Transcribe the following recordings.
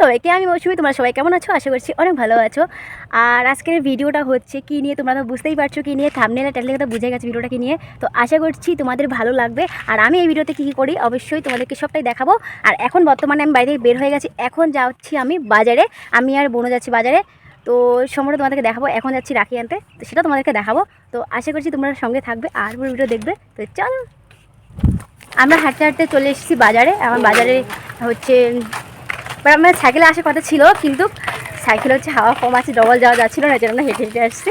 সবাইকে, আমি মৌসুমি, তোমরা সবাই কেমন আছো? আশা করছি অনেক ভালো আছো। আর আজকের ভিডিওটা হচ্ছে কি নিয়ে, তোমরা তো বুঝতেই পারছ কি নিয়ে থামনেলা টাইটেল কথা বুঝে গেছে ভিডিওটা কি নিয়ে। তো আশা করছি তোমাদের ভালো লাগবে। আর আমি এই ভিডিওতে কী কী করি, অবশ্যই তোমাদেরকে সবটাই দেখাবো। আর এখন বর্তমানে আমি বাইরে বের হয়ে গেছি, এখন যাচ্ছি আমি বাজারে। আমি আর বোনও যাচ্ছি বাজারে। তো সম্পূর্ণ তোমাদেরকে দেখাবো, এখন যাচ্ছি রাখি আনতে। তো সেটা তোমাদেরকে দেখাবো। তো আশা করছি তোমরা সঙ্গে থাকবে, আর পুরো ভিডিও দেখবে। তো চলো। আমরা হাঁটতে হাঁটতে চলে এসেছি বাজারে। আমার বাজারে হচ্ছে এবার আমার সাইকেলে আসার কথা ছিল, কিন্তু সাইকেল হচ্ছে হাওয়া কম আছে, ডবল যাওয়া যাচ্ছিল না জন্য হেঁটে হেঁটে আসছি।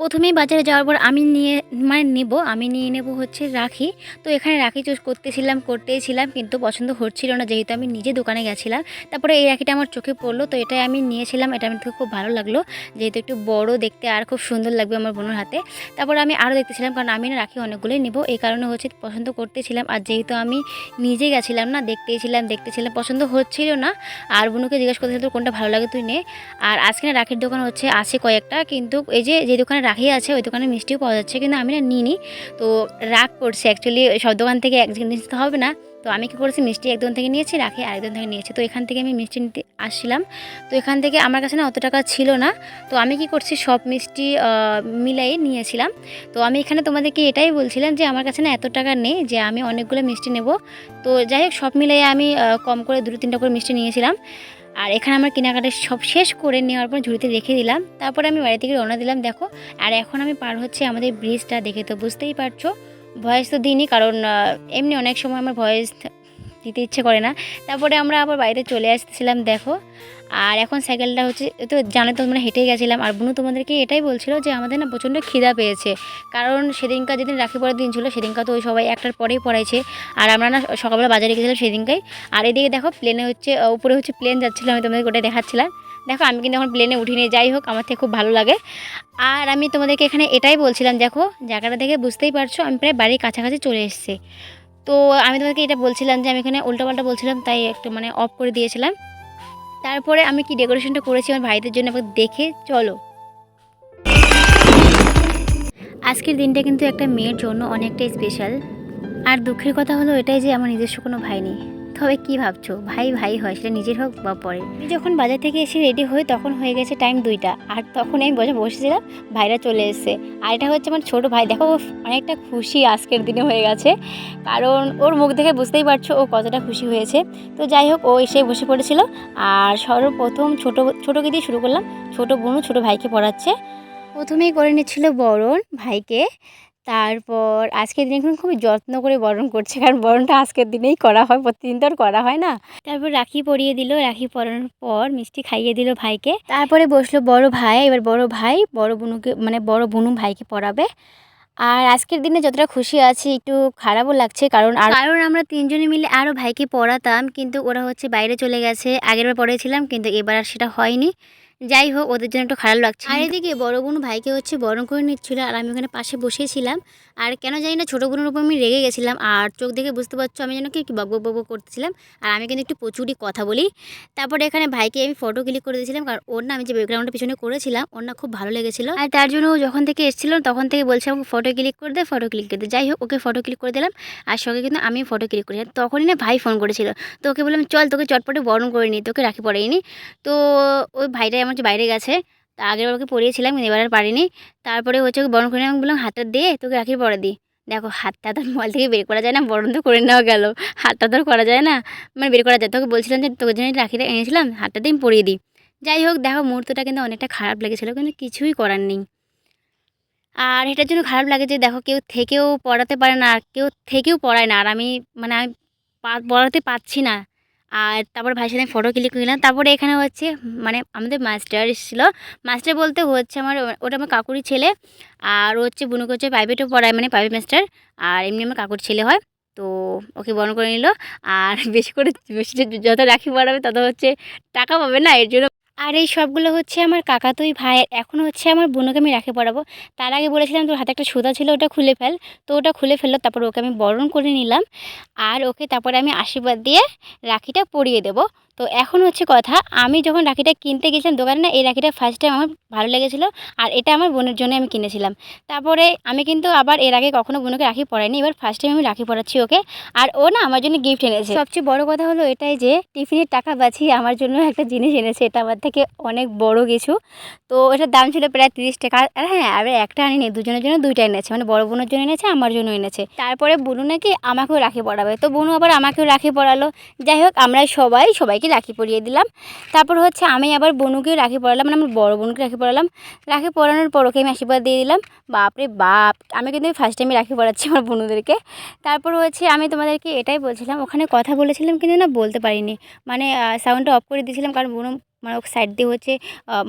প্রথমেই বাজারে যাওয়ার পর আমি নিয়ে মানে নেব, আমি নিয়ে নেব হচ্ছে রাখি। তো এখানে রাখি চুজ করতেছিলাম, করতেই ছিলাম, কিন্তু পছন্দ হচ্ছিল না, যেহেতু আমি নিজে দোকানে গেছিলাম। তারপরে এই রাখিটা আমার চোখে পড়ল, তো এটাই আমি নিয়েছিলাম, এটা আমার খুব ভালো লাগল। যেহেতু একটু বড় দেখতে আর খুব সুন্দর লাগবে আমার বোনের হাতে। তারপরে আমি আরও দেখতেছিলাম, কারণ আমি না রাখি অনেকগুলোই নেব। এই কারণে হচ্ছে পছন্দ করতেছিলাম, আর যেহেতু আমি নিজে গেছিলাম না, দেখতেই ছিলাম দেখতেছিলাম পছন্দ হচ্ছিল না। আর বোনকে জিজ্ঞেস করতেছিল তোর কোনটা ভালো লাগে তুই নে। আর আজকে রাখির দোকান হচ্ছে আছে কয়েকটা, কিন্তু এই যে যে দোকানে রাখি আছে, ওই দোকানে মিষ্টিও পাওয়া যাচ্ছে, কিন্তু আমি না নিই তো রাগ করছি অ্যাকচুয়ালি সব দোকান থেকে এক জিনিস তো হবে না তো আমি কী করেছি, মিষ্টি একদম থেকে নিয়েছি, রাখি আরেকজন থেকে নিয়েছি। তো এখান থেকে আমি মিষ্টি নিতে আসছিলাম। তো এখান থেকে আমার কাছে না অত টাকা ছিল না। তো আমি কি করছি, সব মিষ্টি মিলাই নিয়েছিলাম। তো আমি এখানে তোমাদেরকে এটাই বলছিলাম যে, আমার কাছে না এত টাকা নেই যে, আমি অনেকগুলো মিষ্টি নেব। তো যাই হোক, সব মিলাই আমি কম করে দুটো তিনটা করে মিষ্টি নিয়েছিলাম। আর এখানে আমার কেনাকাটা সব শেষ করে নেওয়ার পর ঝুড়িতে রেখে দিলাম। তারপরে আমি বাড়ি থেকে রওনা দিলাম, দেখো। আর এখন আমি পার হচ্ছে আমাদের ব্রিজটা দেখে, তো বুঝতেই পারছ। ভয়েস তো দিইনি, কারণ এমনি অনেক সময় আমার ভয়েস দিতে ইচ্ছে করে না। তারপরে আমরা আবার বাড়িতে চলে আসছিলাম দেখো। আর এখন সাইকেলটা হচ্ছে তো জানো তো তোমরা হেঁটেই গেছিলাম। আর বুনু তোমাদেরকে এটাই বলছিল যে, আমাদের না প্রচণ্ড খিদা পেয়েছে। কারণ সেদিনকার যেদিন রাখি পড়ার দিন ছিল, সেদিনকার তো ওই সবাই একটার পরেই পড়াইছে। আর আমরা না সকালবেলা বাজারে গেছিলাম সেদিনকাই। আর এদিকে দেখো প্লেনে হচ্ছে উপরে হচ্ছে প্লেন যাচ্ছিল, আমি তোমাদেরকে ওটাই দেখাচ্ছিলাম। দেখো, আমি কিন্তু এখন প্লেনে উঠিনি যাই হোক, আমার থেকে খুব ভালো লাগে। আর আমি তোমাদেরকে এখানে এটাই বলছিলাম, দেখো, জায়গাটা দেখে বুঝতেই পারছ, আমি প্রায় বাড়ির কাছাকাছি চলে এসেছি। তো আমি তোমাদেরকে এটা বলছিলাম যে, আমি এখানে উল্টোপাল্টা বলছিলাম, তাই একটু মানে অফ করে দিয়েছিলাম। তারপরে আমি কি ডেকোরেশনটা করেছি আমার ভাইদের জন্য একবার দেখে চলো। আজকের দিনটা কিন্তু একটা মেয়ের জন্য অনেকটাই স্পেশাল আর দুঃখের কথা হলো এটাই যে আমার নিজস্ব কোনো ভাই নেই। তবে কি ভাবছ? ভাই ভাই হয়, সেটা নিজের হোক বা পরে আমি যখন বাজার থেকে এসে রেডি হয়ে তখন হয়ে গেছে টাইম দুইটা। আর তখন আমি বসে, বসেছিলাম, ভাইরা চলে এসেছে। আর এটা হচ্ছে আমার ছোট ভাই। দেখো অনেকটা খুশি আজকের দিনে হয়ে গেছে। কারণ ওর মুখ দেখে বুঝতেই পারছ, ও কতটা খুশি হয়েছে। তো যাই হোক, ও এসে বসে পড়েছিল। আর সর্বপ্রথম ছোটো, ছোটোকে দিয়ে শুরু করলাম। ছোটো বোনও ছোটো ভাইকে পড়াচ্ছে। প্রথমেই করে নিচ্ছিল বরণ ভাইকে। তারপর আজকের দিনে এখন খুবই যত্ন করে বরণ করছে, কারণ বরণটা আজকের দিনেই করা হয়, প্রতিদিন তো আর করা হয় না। তারপর রাখি পরিয়ে দিল, রাখি পরানোর পর মিষ্টি খাইয়ে দিল ভাইকে। তারপরে বসল বড় ভাই, এবার বড় ভাই বড় বুনুকে মানে বড় বুনু ভাইকে পড়াবে আর আজকের দিনে যতটা খুশি আছি, একটু খারাপও লাগছে, কারণ আর কারণ আমরা তিনজনে মিলে আরও ভাইকে পড়াতাম কিন্তু ওরা হচ্ছে বাইরে চলে গেছে, আগেরবার পড়েছিলাম কিন্তু এবার আর সেটা হয়নি। যাই হোক ওদের জন্য একটু খারাপ লাগছে। আর এদিকে বড় বোন ভাইকে হচ্ছে বরণ করে নিচ্ছিল, আর আমি ওখানে পাশে বসেছিলাম। আর কেন জানি না ছোটো বোনের উপর আমি রেগে গেছিলাম, আর চোখ দেখে বুঝতে পারছ আমি যেন কি একটু বক বক করতেছিলাম। আর আমি কিন্তু একটু প্রচুরই কথা বলি। তারপরে এখানে ভাইকে আমি ফটো ক্লিক করে দিয়েছিলাম, কারণ ওর না আমি যে ব্যাকগ্রাউন্ডের পিছনে করেছিলাম, ওর না খুব ভালো লেগেছিলো। আর তার জন্য ও যখন থেকে এসেছিল, তখন থেকে বলছে আমাকে ফটো ক্লিক করে দে ফটো ক্লিক করে দে। যাই হোক, ওকে ফটো ক্লিক করে দিলাম, আর সঙ্গে কিন্তু আমি ফটো ক্লিক করি। তখনই না ভাই ফোন করেছিল। তো ওকে বললাম, চল তোকে চটপটে বরণ করে নি তোকে রাখি পড়াইনি। তো ওই ভাইটাই আমার হচ্ছে বাইরে গেছে। তা আগের ওকে পড়িয়েছিলাম, কিন্তু এবার আর পারিনি। তারপরে হচ্ছে ওকে বরণ করে নিয়ে আমি বললাম, হাতটা দিয়ে তোকে রাখি পরে দিই দেখো, হাতটা তো মোবাইল থেকে বের করা যায় না, বরণ তো করে নেওয়া গেল। হাতটা তো করা যায় না মানে বের করা যায়। তোকে বলছিলাম যে, তোকে জন্য রাখিটা এনেছিলাম, হাতটা দিয়ে আমি পরিয়ে দিই। যাই হোক, দেখো, মুহূর্তটা কিন্তু অনেকটা খারাপ লেগেছিলো, কিন্তু কিছুই করার নেই। আর এটার জন্য খারাপ লাগে যে, দেখো, কেউ থেকেও পড়াতে পারে না, আর কেউ থেকেও পড়ায় না। আর আমি মানে আমি পড়াতে পারছি না। আর তারপর ভাইয়ের সাথে ফটো ক্লিক করলাম তারপরে এখানে হচ্ছে মানে আমাদের মাস্টার এসেছিল। মাস্টার বলতে হচ্ছে আমার, ওটা আমার কাকুরি ছেলে। আর হচ্ছে বুনুকে হচ্ছে প্রাইভেটও পড়ায় মানে প্রাইভেট মাস্টার আর এমনি আমার কাকুর ছেলে হয়। তো ওকে বরণ করে নিল। আর বেশি করে, বেশি যত রাখি পড়াবে তত হচ্ছে টাকা পাবে না। এর জন্য আর এই সবগুলো হচ্ছে আমার কাকাতুই ভাইয়ের এখন হচ্ছে আমার বোনকে আমি রাখি পড়াবো। তার আগে বলেছিলাম তোর হাতে একটা সুতা ছিল, ওটা খুলে ফেল। তো ওটা খুলে ফেলল, তারপর ওকে আমি বরণ করে নিলাম। আর ওকে তারপরে আমি আশীর্বাদ দিয়ে রাখিটা পরিয়ে দেবো। তো এখন হচ্ছে কথা, আমি যখন রাখিটা কিনতে গেছিলাম দোকানে না, এই রাখিটা ফার্স্ট টাইম আমার ভালো লেগেছিলো আর এটা আমার বোনের জন্য আমি কিনেছিলাম। তারপরে আমি কিন্তু আবার এর আগে কখনো বোনকে রাখি পরাইনি, এবার ফার্স্ট টাইম আমি রাখি পরাচ্ছি ওকে। আর ও না আমার জন্য গিফট এনেছে। সবচেয়ে বড় কথা হলো এটাই যে টিফিনের টাকা বাঁচিয়ে আমার জন্য একটা জিনিস এনেছে, এটা আমার থেকে অনেক বড় কিছু। তো এটার দাম ছিল প্রায় তিরিশ টাকা। আর হ্যাঁ আর একটা আনিনি, দুজনের জন্য দুইটা এনেছে। মানে বড় বোনের জন্য এনেছে, আমার জন্য এনেছে। তারপরে বুনু নাকি আমাকেও রাখি পড়াবে তো বুনু আবার আমাকেও রাখি পড়ালো যাই হোক, আমরা সবাই সবাইকে রাখি পরিয়ে দিলাম। তারপর হচ্ছে আমি আবার বনুকেও রাখি পড়ালাম মানে আমার বড় বোনকে রাখি পড়ালাম রাখি পড়ানোর পর ওকে আমি আশীর্বাদ দিয়ে দিলাম। বাপরে বাপ! আমি কিন্তু ফার্স্ট টাইমে রাখি পড়াচ্ছি আমার বনুদেরকে। তারপর হচ্ছে আমি তোমাদেরকে এটাই বলছিলাম, ওখানে কথা বলেছিলাম কিন্তু না বলতে পারিনি। মানে সাউন্ডটা অফ করে দিয়েছিলাম কারণ বোনু মানে সাইড দিয়ে হচ্ছে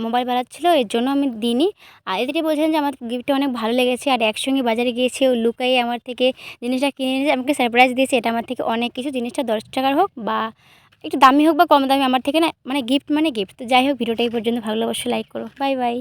মোবাইল বাজাচ্ছিল এর জন্য আমি দিইনি। আর এদিকে বলছেন যে আমার গিফটটা অনেক ভালো লেগেছে, আর একসঙ্গে বাজারে গিয়েছে, ও লুকাই আমার থেকে জিনিসটা কিনে নিয়েছে আমাকে সারপ্রাইজ দিয়েছে। এটা আমার থেকে অনেক কিছু, জিনিসটা দশ টাকার হোক বা একটু দামি হোক বা কম দামি, আমার থেকে না মানে গিফট মানে গিফট তো যাই হোক, ভিডিওটা এই পর্যন্ত, ভালো অবশ্যই লাইক করো। Bye bye